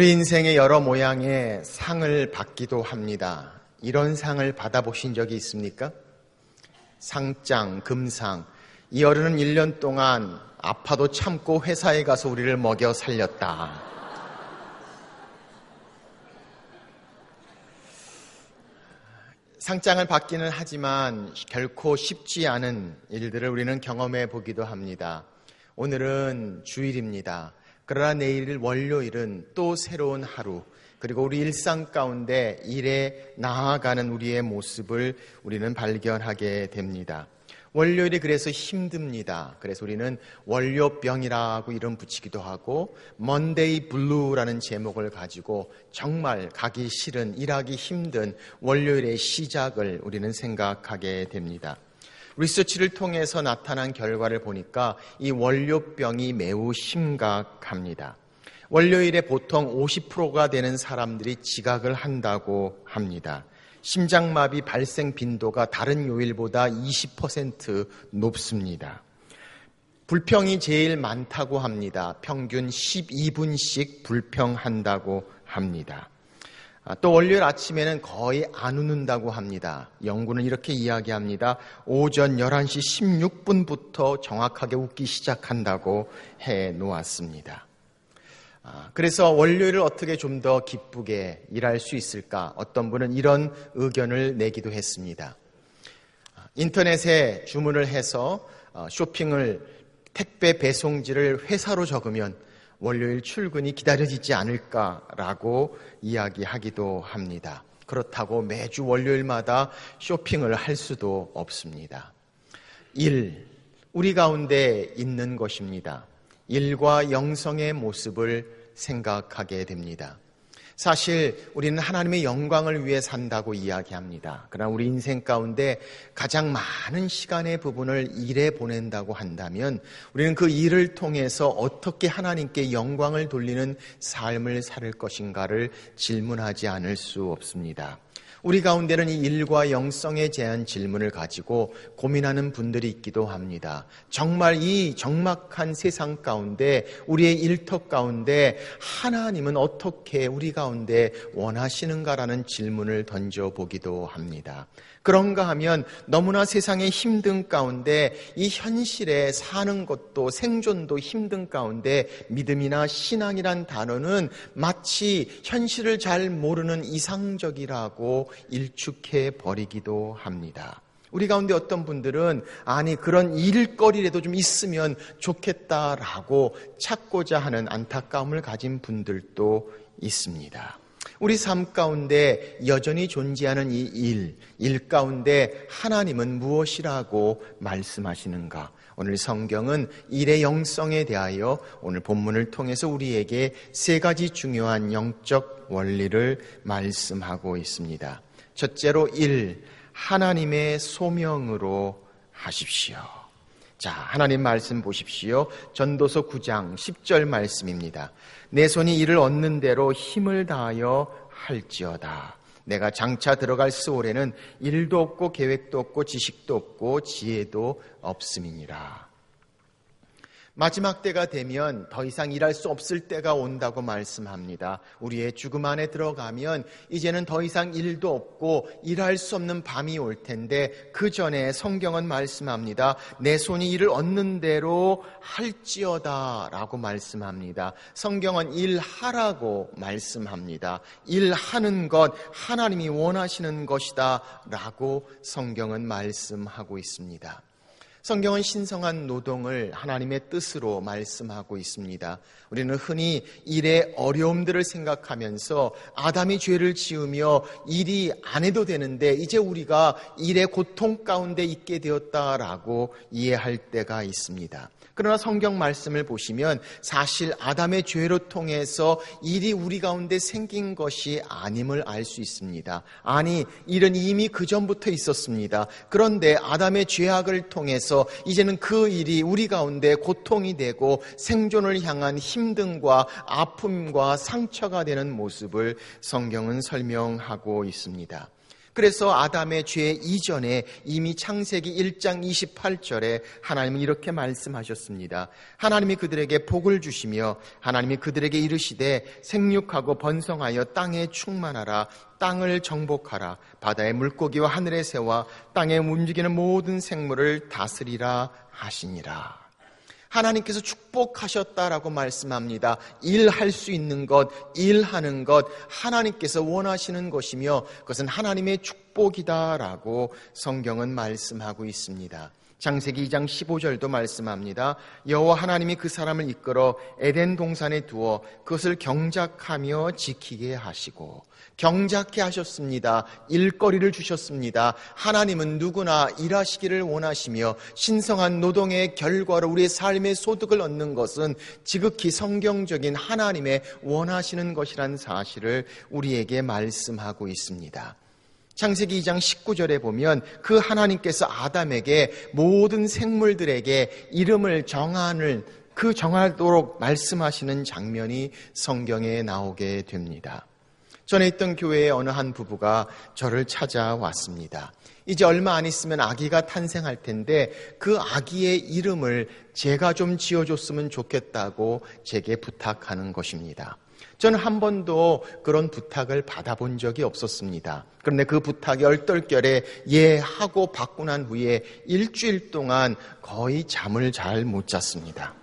우리 인생의 여러 모양의 상을 받기도 합니다. 이런 상을 받아보신 적이 있습니까? 상장, 금상. 이 어른은 1년 동안 아파도 참고 회사에 가서 우리를 먹여 살렸다. 상장을 받기는 하지만 결코 쉽지 않은 일들을 우리는 경험해 보기도 합니다. 오늘은 주일입니다. 그러나 내일 월요일은 또 새로운 하루, 그리고 우리 일상 가운데 일에 나아가는 우리의 모습을 우리는 발견하게 됩니다. 월요일이 그래서 힘듭니다. 그래서 우리는 월요병이라고 이름 붙이기도 하고 먼데이 블루라는 제목을 가지고 정말 가기 싫은 일하기 힘든 월요일의 시작을 우리는 생각하게 됩니다. 리서치를 통해서 나타난 결과를 보니까 이 월요병이 매우 심각합니다. 월요일에 보통 50%가 되는 사람들이 지각을 한다고 합니다. 심장마비 발생 빈도가 다른 요일보다 20% 높습니다. 불평이 제일 많다고 합니다. 평균 12분씩 불평한다고 합니다. 아, 또 월요일 아침에는 거의 안 웃는다고 합니다. 연구는 이렇게 이야기합니다. 오전 11시 16분부터 정확하게 웃기 시작한다고 해 놓았습니다. 아, 그래서 월요일을 어떻게 좀 더 기쁘게 일할 수 있을까? 어떤 분은 이런 의견을 내기도 했습니다. 아, 인터넷에 주문을 해서 어, 쇼핑을 택배 배송지를 회사로 적으면 월요일 출근이 기다려지지 않을까라고 이야기하기도 합니다. 그렇다고 매주 월요일마다 쇼핑을 할 수도 없습니다. 일, 우리 가운데 있는 것입니다. 일과 영성의 모습을 생각하게 됩니다. 사실 우리는 하나님의 영광을 위해 산다고 이야기합니다. 그러나 우리 인생 가운데 가장 많은 시간의 부분을 일에 보낸다고 한다면 우리는 그 일을 통해서 어떻게 하나님께 영광을 돌리는 삶을 살 것인가를 질문하지 않을 수 없습니다. 우리 가운데는 이 일과 영성에 대한 질문을 가지고 고민하는 분들이 있기도 합니다. 정말 이 적막한 세상 가운데 우리의 일터 가운데 하나님은 어떻게 우리 가운데 원하시는가라는 질문을 던져 보기도 합니다. 그런가 하면 너무나 세상의 힘든 가운데 이 현실에 사는 것도 생존도 힘든 가운데 믿음이나 신앙이란 단어는 마치 현실을 잘 모르는 이상적이라고 일축해 버리기도 합니다. 우리 가운데 어떤 분들은 아니 그런 일거리라도 좀 있으면 좋겠다라고 찾고자 하는 안타까움을 가진 분들도 있습니다. 우리 삶 가운데 여전히 존재하는 이 일, 일 가운데 하나님은 무엇이라고 말씀하시는가? 오늘 성경은 일의 영성에 대하여 오늘 본문을 통해서 우리에게 세 가지 중요한 영적 원리를 말씀하고 있습니다. 첫째로 일, 하나님의 소명으로 하십시오. 자, 하나님 말씀 보십시오. 전도서 9장 10절 말씀입니다. 내 손이 이를 얻는 대로 힘을 다하여 할지어다. 내가 장차 들어갈 스올에는 일도 없고 계획도 없고 지식도 없고 지혜도 없음이니라. 마지막 때가 되면 더 이상 일할 수 없을 때가 온다고 말씀합니다. 우리의 죽음 안에 들어가면 이제는 더 이상 일도 없고 일할 수 없는 밤이 올 텐데 그 전에 성경은 말씀합니다. 내 손이 일을 얻는 대로 할지어다 라고 말씀합니다. 성경은 일하라고 말씀합니다. 일하는 것 하나님이 원하시는 것이다 라고 성경은 말씀하고 있습니다. 성경은 신성한 노동을 하나님의 뜻으로 말씀하고 있습니다. 우리는 흔히 일의 어려움들을 생각하면서 아담이 죄를 지으며 일이 안 해도 되는데 이제 우리가 일의 고통 가운데 있게 되었다라고 이해할 때가 있습니다. 그러나 성경 말씀을 보시면 사실 아담의 죄로 통해서 일이 우리 가운데 생긴 것이 아님을 알 수 있습니다. 아니, 일은 이미 그 전부터 있었습니다. 그런데 아담의 죄악을 통해서 이제는 그 일이 우리 가운데 고통이 되고 생존을 향한 힘듦과 아픔과 상처가 되는 모습을 성경은 설명하고 있습니다. 그래서 아담의 죄 이전에 이미 창세기 1장 28절에 하나님은 이렇게 말씀하셨습니다. 하나님이 그들에게 복을 주시며 하나님이 그들에게 이르시되 생육하고 번성하여 땅에 충만하라 땅을 정복하라 바다의 물고기와 하늘의 새와 땅에 움직이는 모든 생물을 다스리라 하시니라. 하나님께서 축복하셨다라고 말씀합니다. 일할 수 있는 것, 일하는 것, 하나님께서 원하시는 것이며 그것은 하나님의 축복이다라고 성경은 말씀하고 있습니다. 장세기 2장 15절도 말씀합니다. 여호와 하나님이 그 사람을 이끌어 에덴 동산에 두어 그것을 경작하며 지키게 하시고 경작케 하셨습니다. 일거리를 주셨습니다. 하나님은 누구나 일하시기를 원하시며 신성한 노동의 결과로 우리의 삶의 소득을 얻는 것은 지극히 성경적인 하나님의 원하시는 것이란 사실을 우리에게 말씀하고 있습니다. 창세기 2장 19절에 보면 그 하나님께서 아담에게 모든 생물들에게 이름을 정하는 그 정하도록 말씀하시는 장면이 성경에 나오게 됩니다. 전에 있던 교회의 어느 한 부부가 저를 찾아왔습니다. 이제 얼마 안 있으면 아기가 탄생할 텐데 그 아기의 이름을 제가 좀 지어줬으면 좋겠다고 제게 부탁하는 것입니다. 저는 한 번도 그런 부탁을 받아본 적이 없었습니다. 그런데 그 부탁이 얼떨결에 예 하고 받고 난 후에 일주일 동안 거의 잠을 잘 못 잤습니다.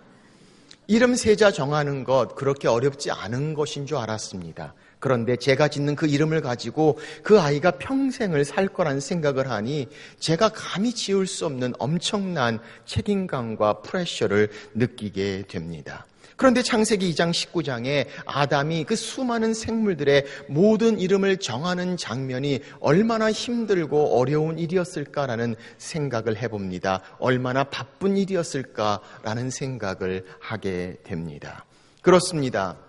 이름 세자 정하는 것 그렇게 어렵지 않은 것인 줄 알았습니다. 그런데 제가 짓는 그 이름을 가지고 그 아이가 평생을 살 거란 생각을 하니 제가 감히 지울 수 없는 엄청난 책임감과 프레셔를 느끼게 됩니다. 그런데 창세기 2장 19장에 아담이 그 수많은 생물들의 모든 이름을 정하는 장면이 얼마나 힘들고 어려운 일이었을까라는 생각을 해봅니다. 얼마나 바쁜 일이었을까라는 생각을 하게 됩니다. 그렇습니다.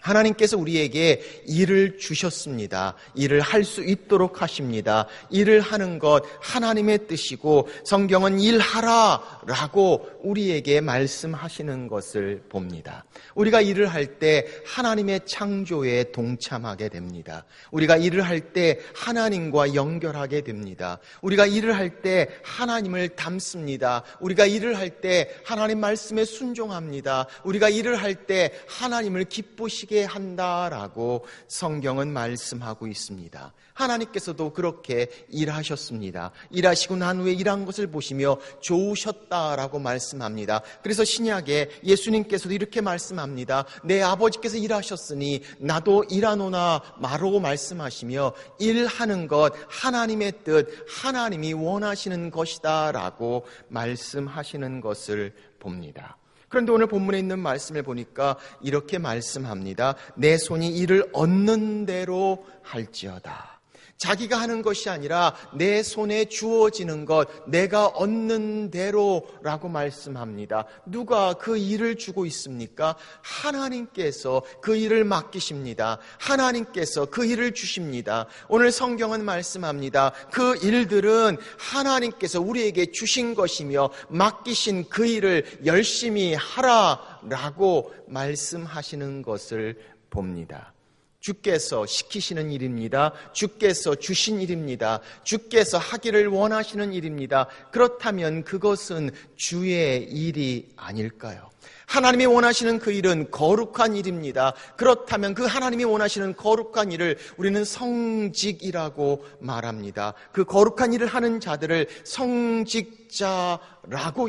하나님께서 우리에게 일을 주셨습니다. 일을 할 수 있도록 하십니다. 일을 하는 것 하나님의 뜻이고 성경은 일하라 라고 우리에게 말씀하시는 것을 봅니다. 우리가 일을 할 때 하나님의 창조에 동참하게 됩니다. 우리가 일을 할 때 하나님과 연결하게 됩니다. 우리가 일을 할 때 하나님을 닮습니다. 우리가 일을 할 때 하나님 말씀에 순종합니다. 우리가 일을 할 때 하나님을 기쁘시게 하게 한다라고 성경은 말씀하고 있습니다. 하나님께서도 그렇게 일하셨습니다. 일하시고 난 후에 일한 것을 보시며 좋으셨다라고 말씀합니다. 그래서 신약에 예수님께서도 이렇게 말씀합니다. 내 아버지께서 일하셨으니 나도 일하노나 마로 말씀하시며 일하는 것 하나님의 뜻 하나님이 원하시는 것이다라고 말씀하시는 것을 봅니다. 그런데 오늘 본문에 있는 말씀을 보니까 이렇게 말씀합니다. 내 손이 이를 얻는 대로 할지어다. 자기가 하는 것이 아니라 내 손에 주어지는 것, 내가 얻는 대로라고 말씀합니다. 누가 그 일을 주고 있습니까? 하나님께서 그 일을 맡기십니다. 하나님께서 그 일을 주십니다. 오늘 성경은 말씀합니다. 그 일들은 하나님께서 우리에게 주신 것이며 맡기신 그 일을 열심히 하라라고 말씀하시는 것을 봅니다. 주께서 시키시는 일입니다. 주께서 주신 일입니다. 주께서 하기를 원하시는 일입니다. 그렇다면 그것은 주의 일이 아닐까요? 하나님이 원하시는 그 일은 거룩한 일입니다. 그렇다면 그 하나님이 원하시는 거룩한 일을 우리는 성직이라고 말합니다. 그 거룩한 일을 하는 자들을 성직자라고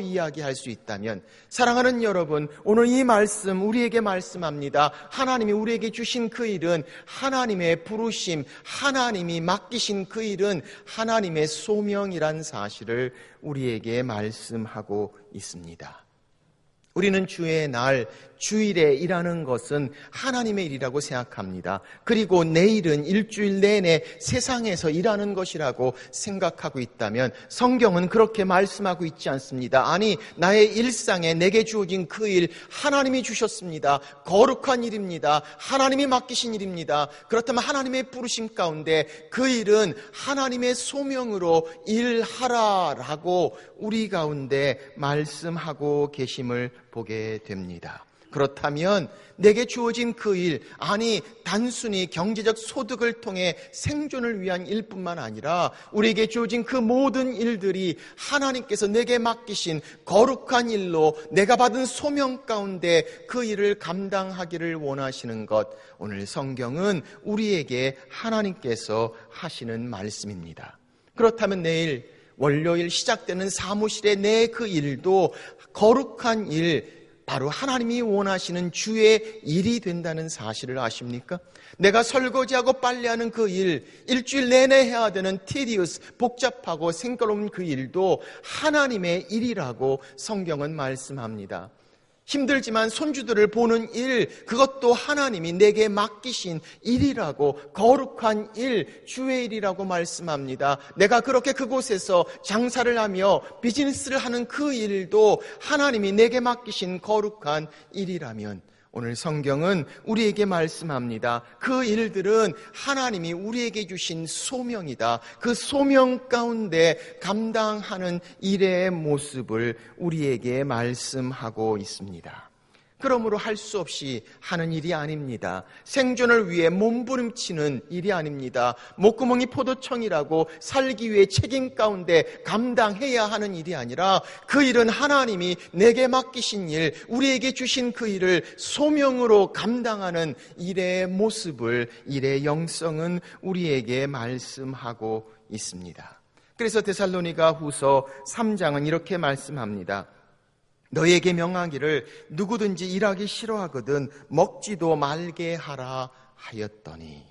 이야기할 수 있다면 사랑하는 여러분, 오늘 이 말씀 우리에게 말씀합니다. 하나님이 우리에게 주신 그 일은 하나님의 부르심, 하나님이 맡기신 그 일은 하나님의 소명이란 사실을 우리에게 말씀하고 있습니다. 우리는 주의 날, 주일에 일하는 것은 하나님의 일이라고 생각합니다. 그리고 내일은 일주일 내내 세상에서 일하는 것이라고 생각하고 있다면 성경은 그렇게 말씀하고 있지 않습니다. 아니, 나의 일상에 내게 주어진 그 일 하나님이 주셨습니다. 거룩한 일입니다. 하나님이 맡기신 일입니다. 그렇다면 하나님의 부르심 가운데 그 일은 하나님의 소명으로 일하라라고 우리 가운데 말씀하고 계심을 보게 됩니다. 그렇다면 내게 주어진 그 일, 아니, 단순히 경제적 소득을 통해 생존을 위한 일뿐만 아니라 우리에게 주어진 그 모든 일들이 하나님께서 내게 맡기신 거룩한 일로 내가 받은 소명 가운데 그 일을 감당하기를 원하시는 것. 오늘 성경은 우리에게 하나님께서 하시는 말씀입니다. 그렇다면 내일 월요일 시작되는 사무실의 내 그 일도 거룩한 일, 바로 하나님이 원하시는 주의 일이 된다는 사실을 아십니까? 내가 설거지하고 빨래하는 그 일, 일주일 내내 해야 되는 티디우스, 복잡하고 생각로운 그 일도 하나님의 일이라고 성경은 말씀합니다. 힘들지만 손주들을 보는 일, 그것도 하나님이 내게 맡기신 일이라고 거룩한 일, 주의 일이라고 말씀합니다. 내가 그렇게 그곳에서 장사를 하며 비즈니스를 하는 그 일도 하나님이 내게 맡기신 거룩한 일이라면 오늘 성경은 우리에게 말씀합니다. 그 일들은 하나님이 우리에게 주신 소명이다. 그 소명 가운데 감당하는 일의 모습을 우리에게 말씀하고 있습니다. 그러므로 할 수 없이 하는 일이 아닙니다. 생존을 위해 몸부림치는 일이 아닙니다. 목구멍이 포도청이라고 살기 위해 책임 가운데 감당해야 하는 일이 아니라 그 일은 하나님이 내게 맡기신 일, 우리에게 주신 그 일을 소명으로 감당하는 일의 모습을, 일의 영성은 우리에게 말씀하고 있습니다. 그래서 데살로니가 후서 3장은 이렇게 말씀합니다. 너에게 명하기를 누구든지 일하기 싫어하거든 먹지도 말게 하라 하였더니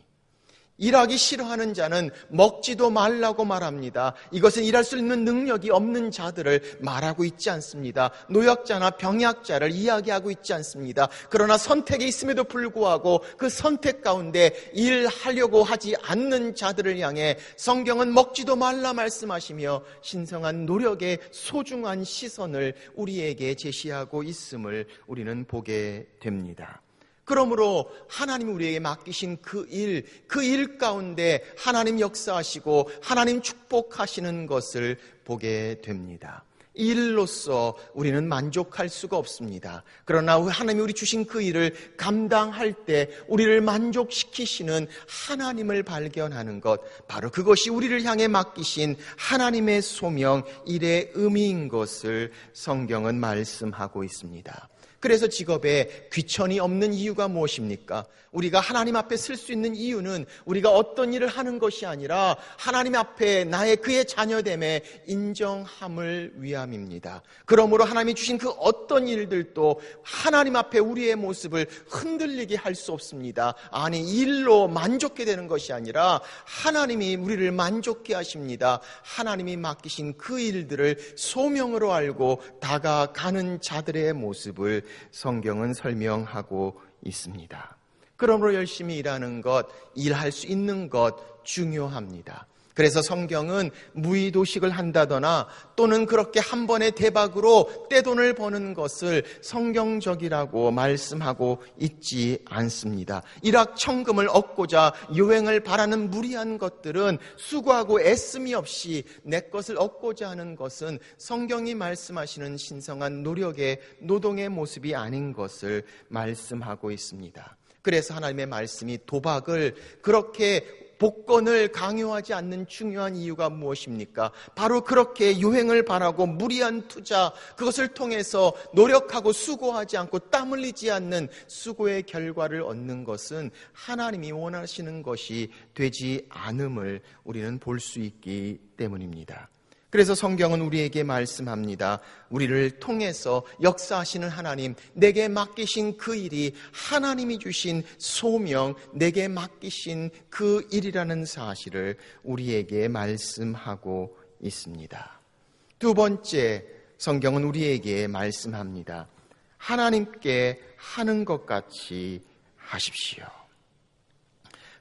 일하기 싫어하는 자는 먹지도 말라고 말합니다. 이것은 일할 수 있는 능력이 없는 자들을 말하고 있지 않습니다. 노약자나 병약자를 이야기하고 있지 않습니다. 그러나 선택이 있음에도 불구하고 그 선택 가운데 일하려고 하지 않는 자들을 향해 성경은 먹지도 말라 말씀하시며 신성한 노력의 소중한 시선을 우리에게 제시하고 있음을 우리는 보게 됩니다. 그러므로 하나님이 우리에게 맡기신 그 일, 그 일 가운데 하나님 역사하시고 하나님 축복하시는 것을 보게 됩니다. 일로서 우리는 만족할 수가 없습니다. 그러나 하나님이 우리 주신 그 일을 감당할 때 우리를 만족시키시는 하나님을 발견하는 것, 바로 그것이 우리를 향해 맡기신 하나님의 소명, 일의 의미인 것을 성경은 말씀하고 있습니다. 그래서 직업에 귀천이 없는 이유가 무엇입니까? 우리가 하나님 앞에 쓸 수 있는 이유는 우리가 어떤 일을 하는 것이 아니라 하나님 앞에 나의 그의 자녀됨에 인정함을 위함입니다. 그러므로 하나님이 주신 그 어떤 일들도 하나님 앞에 우리의 모습을 흔들리게 할 수 없습니다. 아니, 일로 만족해 되는 것이 아니라 하나님이 우리를 만족해 하십니다. 하나님이 맡기신 그 일들을 소명으로 알고 다가가는 자들의 모습을 성경은 설명하고 있습니다. 그러므로 열심히 일하는 것, 일할 수 있는 것 중요합니다. 그래서 성경은 무의도식을 한다거나 또는 그렇게 한 번의 대박으로 떼돈을 버는 것을 성경적이라고 말씀하고 있지 않습니다. 일확천금을 얻고자 요행을 바라는 무리한 것들은 수고하고 애씀이 없이 내 것을 얻고자 하는 것은 성경이 말씀하시는 신성한 노력의 노동의 모습이 아닌 것을 말씀하고 있습니다. 그래서 하나님의 말씀이 도박을 그렇게 복권을 강요하지 않는 중요한 이유가 무엇입니까? 바로 그렇게 유행을 바라고 무리한 투자, 그것을 통해서 노력하고 수고하지 않고 땀 흘리지 않는 수고의 결과를 얻는 것은 하나님이 원하시는 것이 되지 않음을 우리는 볼 수 있기 때문입니다. 그래서 성경은 우리에게 말씀합니다. 우리를 통해서 역사하시는 하나님, 내게 맡기신 그 일이 하나님이 주신 소명, 내게 맡기신 그 일이라는 사실을 우리에게 말씀하고 있습니다. 두 번째, 성경은 우리에게 말씀합니다. 하나님께 하는 것 같이 하십시오.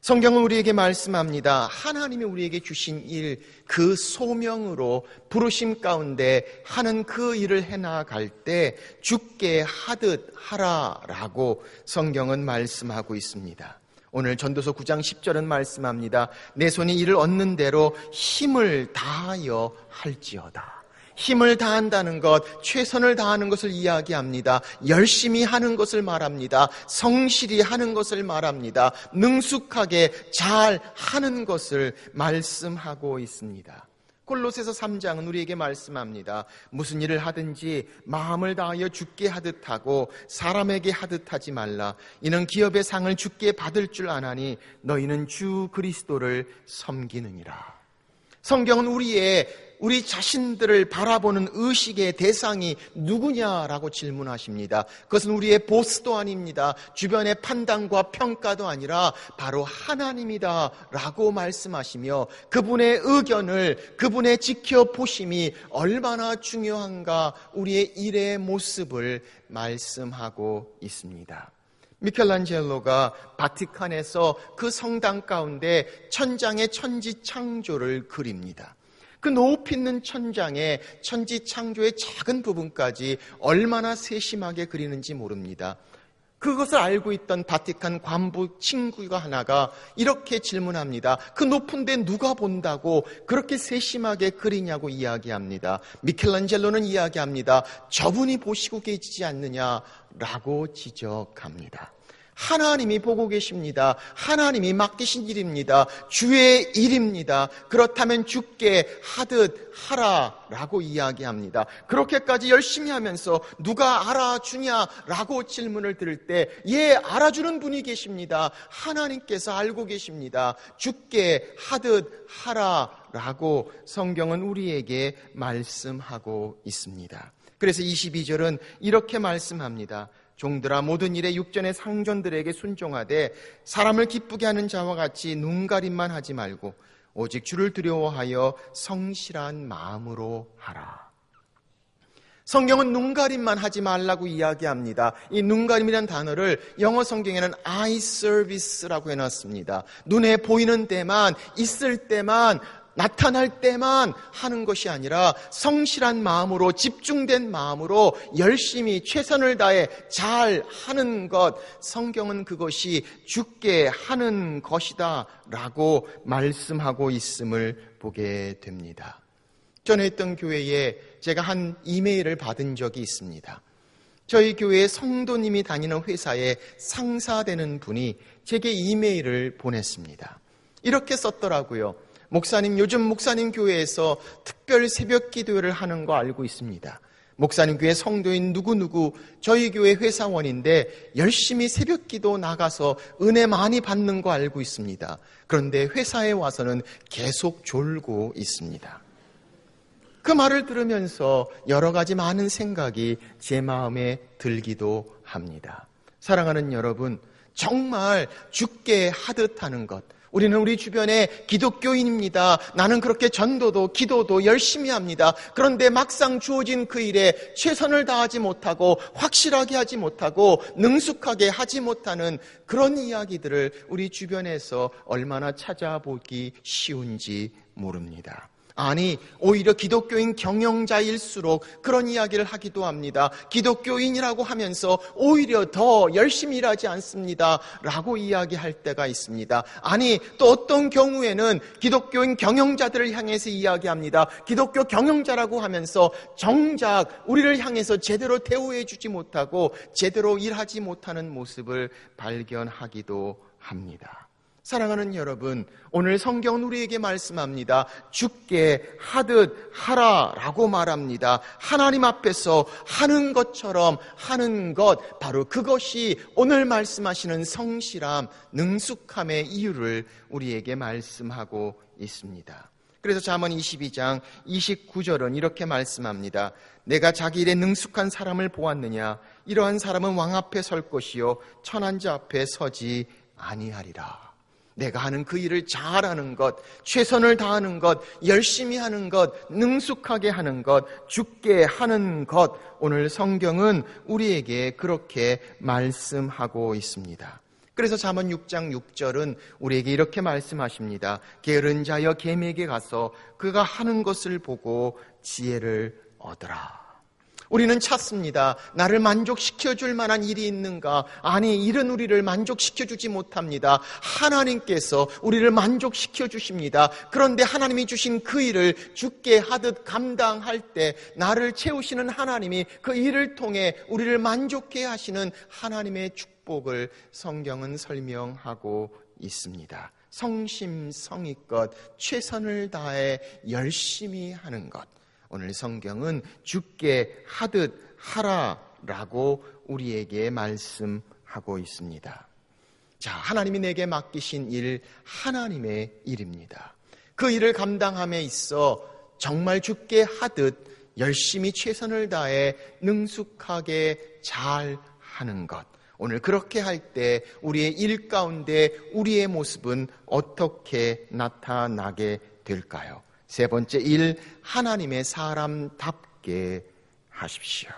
성경은 우리에게 말씀합니다. 하나님이 우리에게 주신 일, 그 소명으로 부르심 가운데 하는 그 일을 해나갈 때 죽게 하듯 하라라고 성경은 말씀하고 있습니다. 오늘 전도서 9장 10절은 말씀합니다. 내 손이 이를 얻는 대로 힘을 다하여 할지어다. 힘을 다한다는 것, 최선을 다하는 것을 이야기합니다. 열심히 하는 것을 말합니다. 성실히 하는 것을 말합니다. 능숙하게 잘 하는 것을 말씀하고 있습니다. 골로새서 3장은 우리에게 말씀합니다. 무슨 일을 하든지 마음을 다하여 죽게 하듯 하고 사람에게 하듯 하지 말라. 이는 기업의 상을 죽게 받을 줄 아나니 너희는 주 그리스도를 섬기느니라. 성경은 우리의 우리 자신들을 바라보는 의식의 대상이 누구냐라고 질문하십니다. 그것은 우리의 보스도 아닙니다. 주변의 판단과 평가도 아니라 바로 하나님이다 라고 말씀하시며 그분의 의견을 그분의 지켜보심이 얼마나 중요한가 우리의 일의 모습을 말씀하고 있습니다. 미켈란젤로가 바티칸에서 그 성당 가운데 천장의 천지 창조를 그립니다. 그 높이 있는 천장에 천지 창조의 작은 부분까지 얼마나 세심하게 그리는지 모릅니다. 그것을 알고 있던 바티칸 관부 친구가 하나가 이렇게 질문합니다. 그 높은데 누가 본다고 그렇게 세심하게 그리냐고 이야기합니다. 미켈란젤로는 이야기합니다. 저분이 보시고 계시지 않느냐라고 지적합니다. 하나님이 보고 계십니다. 하나님이 맡기신 일입니다. 주의 일입니다. 그렇다면 주께 하듯 하라라고 이야기합니다. 그렇게까지 열심히 하면서 누가 알아주냐라고 질문을 들을 때, 예, 알아주는 분이 계십니다. 하나님께서 알고 계십니다. 주께 하듯 하라라고 성경은 우리에게 말씀하고 있습니다. 그래서 22절은 이렇게 말씀합니다. 종들아 모든 일에 육전의 상전들에게 순종하되 사람을 기쁘게 하는 자와 같이 눈가림만 하지 말고 오직 주를 두려워하여 성실한 마음으로 하라. 성경은 눈가림만 하지 말라고 이야기합니다. 이 눈가림이란 단어를 영어 성경에는 eye service라고 해놨습니다. 눈에 보이는 때만, 있을 때만 나타날 때만 하는 것이 아니라 성실한 마음으로 집중된 마음으로 열심히 최선을 다해 잘 하는 것 성경은 그것이 죽게 하는 것이다 라고 말씀하고 있음을 보게 됩니다. 전에 있던 교회에 제가 한 이메일을 받은 적이 있습니다. 저희 교회 성도님이 다니는 회사에 상사되는 분이 제게 이메일을 보냈습니다. 이렇게 썼더라고요. 목사님, 요즘 목사님 교회에서 특별 새벽 기도를 하는 거 알고 있습니다. 목사님 교회 성도인 누구누구 저희 교회 회사원인데 열심히 새벽 기도 나가서 은혜 많이 받는 거 알고 있습니다. 그런데 회사에 와서는 계속 졸고 있습니다. 그 말을 들으면서 여러 가지 많은 생각이 제 마음에 들기도 합니다. 사랑하는 여러분, 정말 죽게 하듯 하는 것, 우리는 우리 주변에 기독교인입니다. 나는 그렇게 전도도 기도도 열심히 합니다. 그런데 막상 주어진 그 일에 최선을 다하지 못하고 확실하게 하지 못하고 능숙하게 하지 못하는 그런 이야기들을 우리 주변에서 얼마나 찾아보기 쉬운지 모릅니다. 아니, 오히려 기독교인 경영자일수록 그런 이야기를 하기도 합니다. 기독교인이라고 하면서 오히려 더 열심히 일하지 않습니다. 라고 이야기할 때가 있습니다. 아니, 또 어떤 경우에는 기독교인 경영자들을 향해서 이야기합니다. 기독교 경영자라고 하면서 정작 우리를 향해서 제대로 대우해 주지 못하고 제대로 일하지 못하는 모습을 발견하기도 합니다. 사랑하는 여러분, 오늘 성경은 우리에게 말씀합니다. 죽게 하듯 하라 라고 말합니다. 하나님 앞에서 하는 것처럼 하는 것, 바로 그것이 오늘 말씀하시는 성실함, 능숙함의 이유를 우리에게 말씀하고 있습니다. 그래서 잠언 22장 29절은 이렇게 말씀합니다. 내가 자기 일에 능숙한 사람을 보았느냐? 이러한 사람은 왕 앞에 설 것이요 천한 자 앞에 서지 아니하리라. 내가 하는 그 일을 잘하는 것, 최선을 다하는 것, 열심히 하는 것, 능숙하게 하는 것, 죽게 하는 것, 오늘 성경은 우리에게 그렇게 말씀하고 있습니다. 그래서 잠언 6장 6절은 우리에게 이렇게 말씀하십니다. 게으른 자여 겜에게 가서 그가 하는 것을 보고 지혜를 얻으라. 우리는 찾습니다. 나를 만족시켜 줄 만한 일이 있는가? 아니, 일은 우리를 만족시켜 주지 못합니다. 하나님께서 우리를 만족시켜 주십니다. 그런데 하나님이 주신 그 일을 죽게 하듯 감당할 때 나를 채우시는 하나님이 그 일을 통해 우리를 만족해 하시는 하나님의 축복을 성경은 설명하고 있습니다. 성심성의껏 최선을 다해 열심히 하는 것. 오늘 성경은 죽게 하듯 하라라고 우리에게 말씀하고 있습니다. 자, 하나님이 내게 맡기신 일, 하나님의 일입니다. 그 일을 감당함에 있어 정말 죽게 하듯 열심히 최선을 다해 능숙하게 잘 하는 것. 오늘 그렇게 할 때 우리의 일 가운데 우리의 모습은 어떻게 나타나게 될까요? 세 번째 일, 하나님의 사람답게 하십시오.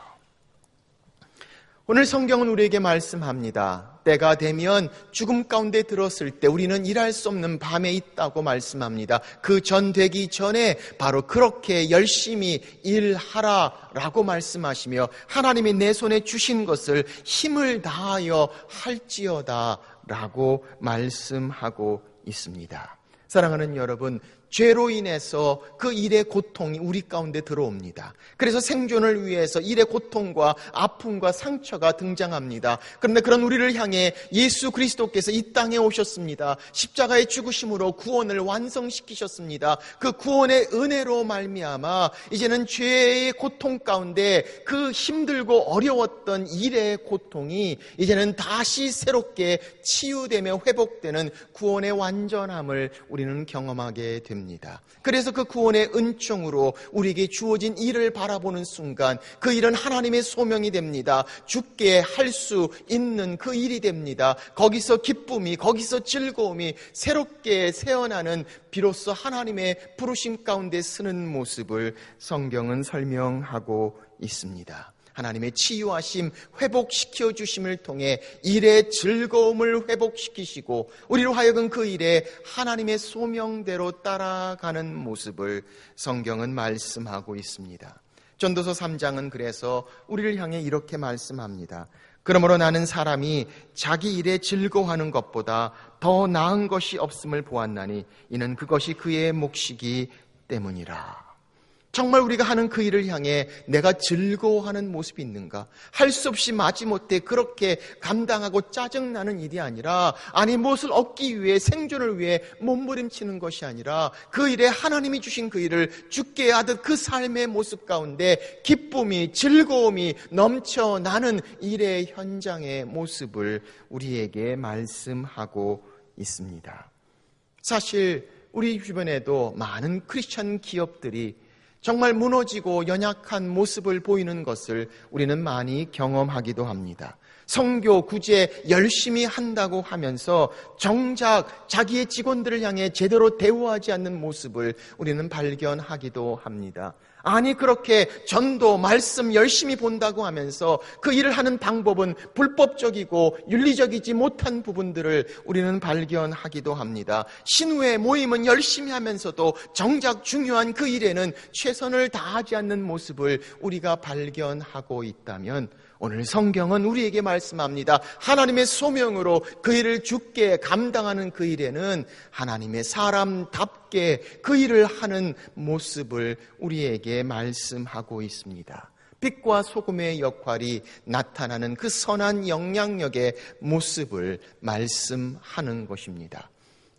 오늘 성경은 우리에게 말씀합니다. 때가 되면 죽음 가운데 들었을 때 우리는 일할 수 없는 밤에 있다고 말씀합니다. 그 전 되기 전에 바로 그렇게 열심히 일하라 라고 말씀하시며 하나님이 내 손에 주신 것을 힘을 다하여 할지어다 라고 말씀하고 있습니다. 사랑하는 여러분, 죄로 인해서 그 일의 고통이 우리 가운데 들어옵니다. 그래서 생존을 위해서 일의 고통과 아픔과 상처가 등장합니다. 그런데 그런 우리를 향해 예수 그리스도께서 이 땅에 오셨습니다. 십자가의 죽으심으로 구원을 완성시키셨습니다. 그 구원의 은혜로 말미암아 이제는 죄의 고통 가운데 그 힘들고 어려웠던 일의 고통이 이제는 다시 새롭게 치유되며 회복되는 구원의 완전함을 우리는 경험하게 됩니다. 됩니다. 그래서 그 구원의 은총으로 우리에게 주어진 일을 바라보는 순간 그 일은 하나님의 소명이 됩니다. 죽게 할 수 있는 그 일이 됩니다. 거기서 기쁨이, 거기서 즐거움이 새롭게 새어나는 비로소 하나님의 부르심 가운데 쓰는 모습을 성경은 설명하고 있습니다. 하나님의 치유하심, 회복시켜 주심을 통해 일의 즐거움을 회복시키시고 우리로 하여금 그 일에 하나님의 소명대로 따라가는 모습을 성경은 말씀하고 있습니다. 전도서 3장은 그래서 우리를 향해 이렇게 말씀합니다. 그러므로 나는 사람이 자기 일에 즐거워하는 것보다 더 나은 것이 없음을 보았나니 이는 그것이 그의 몫이기 때문이라. 정말 우리가 하는 그 일을 향해 내가 즐거워하는 모습이 있는가? 할 수 없이 마지못해 그렇게 감당하고 짜증나는 일이 아니라 아니 무엇을 얻기 위해 생존을 위해 몸부림치는 것이 아니라 그 일에 하나님이 주신 그 일을 죽게 하듯 그 삶의 모습 가운데 기쁨이 즐거움이 넘쳐나는 일의 현장의 모습을 우리에게 말씀하고 있습니다. 사실 우리 주변에도 많은 크리스천 기업들이 정말 무너지고 연약한 모습을 보이는 것을 우리는 많이 경험하기도 합니다. 성교 구제 열심히 한다고 하면서 정작 자기의 직원들을 향해 제대로 대우하지 않는 모습을 우리는 발견하기도 합니다. 아니 그렇게 전도 말씀 열심히 본다고 하면서 그 일을 하는 방법은 불법적이고 윤리적이지 못한 부분들을 우리는 발견하기도 합니다. 신우의 모임은 열심히 하면서도 정작 중요한 그 일에는 최선을 다하지 않는 모습을 우리가 발견하고 있다면 오늘 성경은 우리에게 말씀합니다. 하나님의 소명으로 그 일을 죽게 감당하는 그 일에는 하나님의 사람답게 그 일을 하는 모습을 우리에게 말씀하고 있습니다. 빛과 소금의 역할이 나타나는 그 선한 영향력의 모습을 말씀하는 것입니다.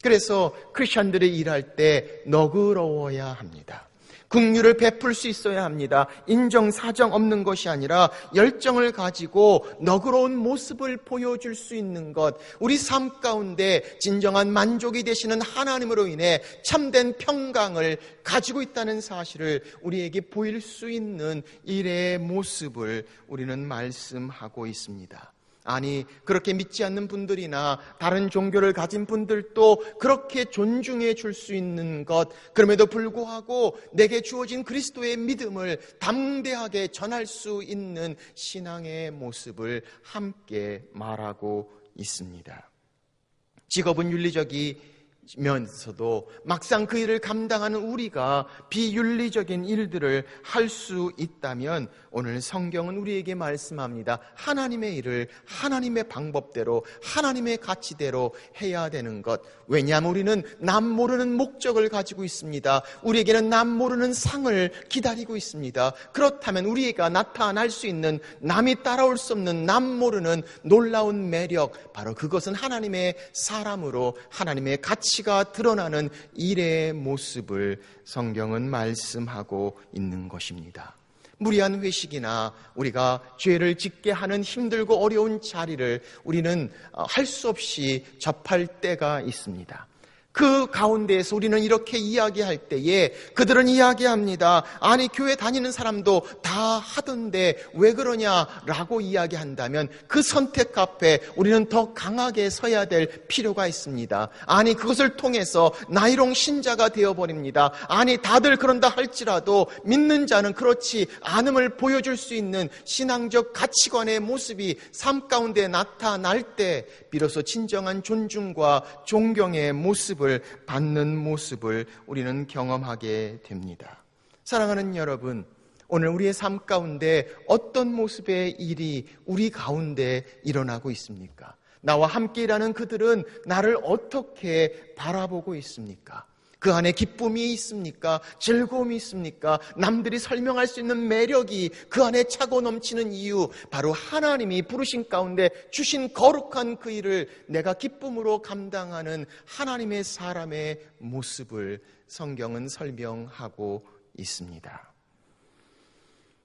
그래서 크리스천들이 일할 때 너그러워야 합니다. 국류를 베풀 수 있어야 합니다. 인정, 사정 없는 것이 아니라 열정을 가지고 너그러운 모습을 보여줄 수 있는 것. 우리 삶 가운데 진정한 만족이 되시는 하나님으로 인해 참된 평강을 가지고 있다는 사실을 우리에게 보일 수 있는 일의 모습을 우리는 말씀하고 있습니다. 아니, 그렇게 믿지 않는 분들이나 다른 종교를 가진 분들도 그렇게 존중해 줄 수 있는 것, 그럼에도 불구하고 내게 주어진 그리스도의 믿음을 담대하게 전할 수 있는 신앙의 모습을 함께 말하고 있습니다. 직업은 윤리적이 면서도 막상 그 일을 감당하는 우리가 비윤리적인 일들을 할 수 있다면 오늘 성경은 우리에게 말씀합니다. 하나님의 일을 하나님의 방법대로 하나님의 가치대로 해야 되는 것. 왜냐하면 우리는 남 모르는 목적을 가지고 있습니다. 우리에게는 남 모르는 상을 기다리고 있습니다. 그렇다면 우리가 나타날 수 있는 남이 따라올 수 없는 남 모르는 놀라운 매력 바로 그것은 하나님의 사람으로 하나님의 가치 가 드러나는 일의 모습을 성경은 말씀하고 있는 것입니다. 무리한 회식이나 우리가 죄를 짓게 하는 힘들고 어려운 자리를 우리는 어, 할수 없이 접할 때가 있습니다. 그 가운데에서 우리는 이렇게 이야기할 때에 그들은 이야기합니다. 아니, 교회 다니는 사람도 다 하던데 왜 그러냐라고 이야기한다면 그 선택 앞에 우리는 더 강하게 서야 될 필요가 있습니다. 아니, 그것을 통해서 나이롱 신자가 되어버립니다. 아니, 다들 그런다 할지라도 믿는 자는 그렇지 않음을 보여줄 수 있는 신앙적 가치관의 모습이 삶 가운데 나타날 때 비로소 진정한 존중과 존경의 모습 모습을 받는 모습을 우리는 경험하게 됩니다. 사랑하는 여러분, 오늘 우리의 삶 가운데 어떤 모습의 일이 우리 가운데 일어나고 있습니까? 나와 함께 일하는 그들은 나를 어떻게 바라보고 있습니까? 그 안에 기쁨이 있습니까? 즐거움이 있습니까? 남들이 설명할 수 있는 매력이 그 안에 차고 넘치는 이유, 바로 하나님이 부르신 가운데 주신 거룩한 그 일을 내가 기쁨으로 감당하는 하나님의 사람의 모습을 성경은 설명하고 있습니다.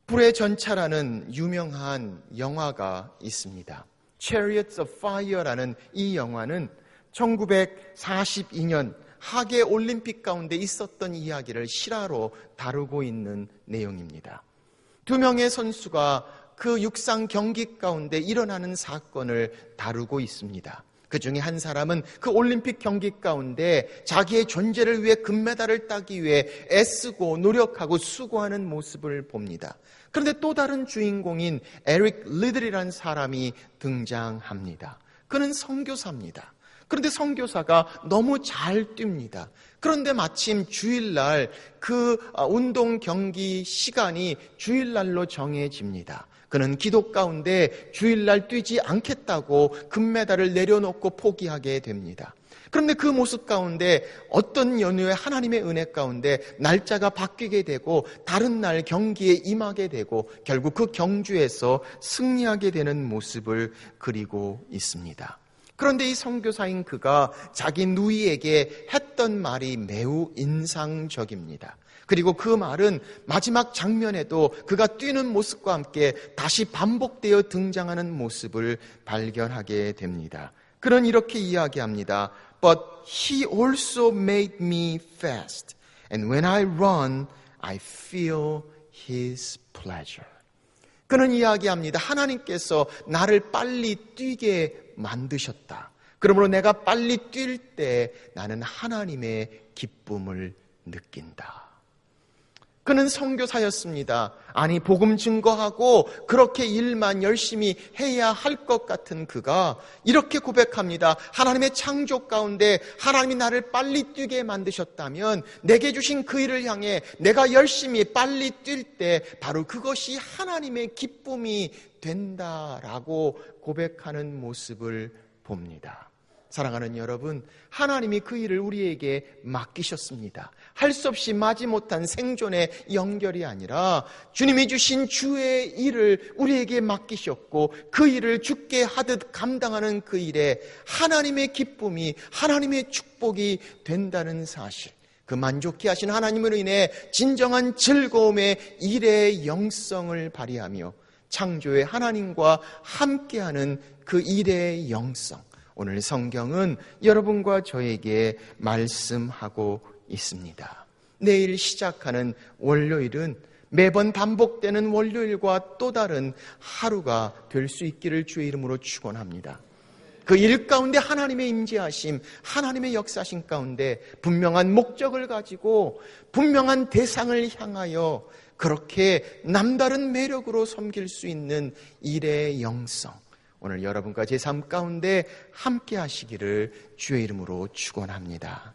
불의 전차라는 유명한 영화가 있습니다. Chariots of Fire라는 이 영화는 1942년 하계 올림픽 가운데 있었던 이야기를 실화로 다루고 있는 내용입니다. 두 명의 선수가 그 육상 경기 가운데 일어나는 사건을 다루고 있습니다. 그 중에 한 사람은 그 올림픽 경기 가운데 자기의 존재를 위해 금메달을 따기 위해 애쓰고 노력하고 수고하는 모습을 봅니다. 그런데 또 다른 주인공인 에릭 리들이라는 사람이 등장합니다. 그는 선교사입니다. 그런데 선교사가 너무 잘 뜁니다. 그런데 마침 주일날 그 아, 운동 경기 시간이 주일날로 정해집니다. 그는 기도 가운데 주일날 뛰지 않겠다고 금메달을 내려놓고 포기하게 됩니다. 그런데 그 모습 가운데 어떤 연휴에 하나님의 은혜 가운데 날짜가 바뀌게 되고 다른 날 경기에 임하게 되고 결국 그 경주에서 승리하게 되는 모습을 그리고 있습니다. 그런데 이 선교사인 그가 자기 누이에게 했던 말이 매우 인상적입니다. 그리고 그 말은 마지막 장면에도 그가 뛰는 모습과 함께 다시 반복되어 등장하는 모습을 발견하게 됩니다. 그는 이렇게 이야기합니다. But he also made me fast. And when I run, I feel his pleasure. 그는 이야기합니다. 하나님께서 나를 빨리 뛰게 만드셨다. 그러므로 내가 빨리 뛸 때 나는 하나님의 기쁨을 느낀다. 그는 선교사였습니다. 아니 복음 증거하고 그렇게 일만 열심히 해야 할 것 같은 그가 이렇게 고백합니다. 하나님의 창조 가운데 하나님이 나를 빨리 뛰게 만드셨다면 내게 주신 그 일을 향해 내가 열심히 빨리 뛸 때 바로 그것이 하나님의 기쁨이 된다라고 고백하는 모습을 봅니다. 사랑하는 여러분, 하나님이 그 일을 우리에게 맡기셨습니다. 할 수 없이 마지 못한 생존의 연결이 아니라 주님이 주신 주의 일을 우리에게 맡기셨고 그 일을 죽게 하듯 감당하는 그 일에 하나님의 기쁨이 하나님의 축복이 된다는 사실. 그 만족해 하신 하나님으로 인해 진정한 즐거움의 일의 영성을 발휘하며 창조의 하나님과 함께하는 그 일의 영성. 오늘 성경은 여러분과 저에게 말씀하고 있습니다. 내일 시작하는 월요일은 매번 반복되는 월요일과 또 다른 하루가 될 수 있기를 주의 이름으로 축원합니다. 그 일 가운데 하나님의 임재하심, 하나님의 역사심 가운데 분명한 목적을 가지고 분명한 대상을 향하여 그렇게 남다른 매력으로 섬길 수 있는 일의 영성, 오늘 여러분과 제 삶 가운데 함께 하시기를 주의 이름으로 축원합니다.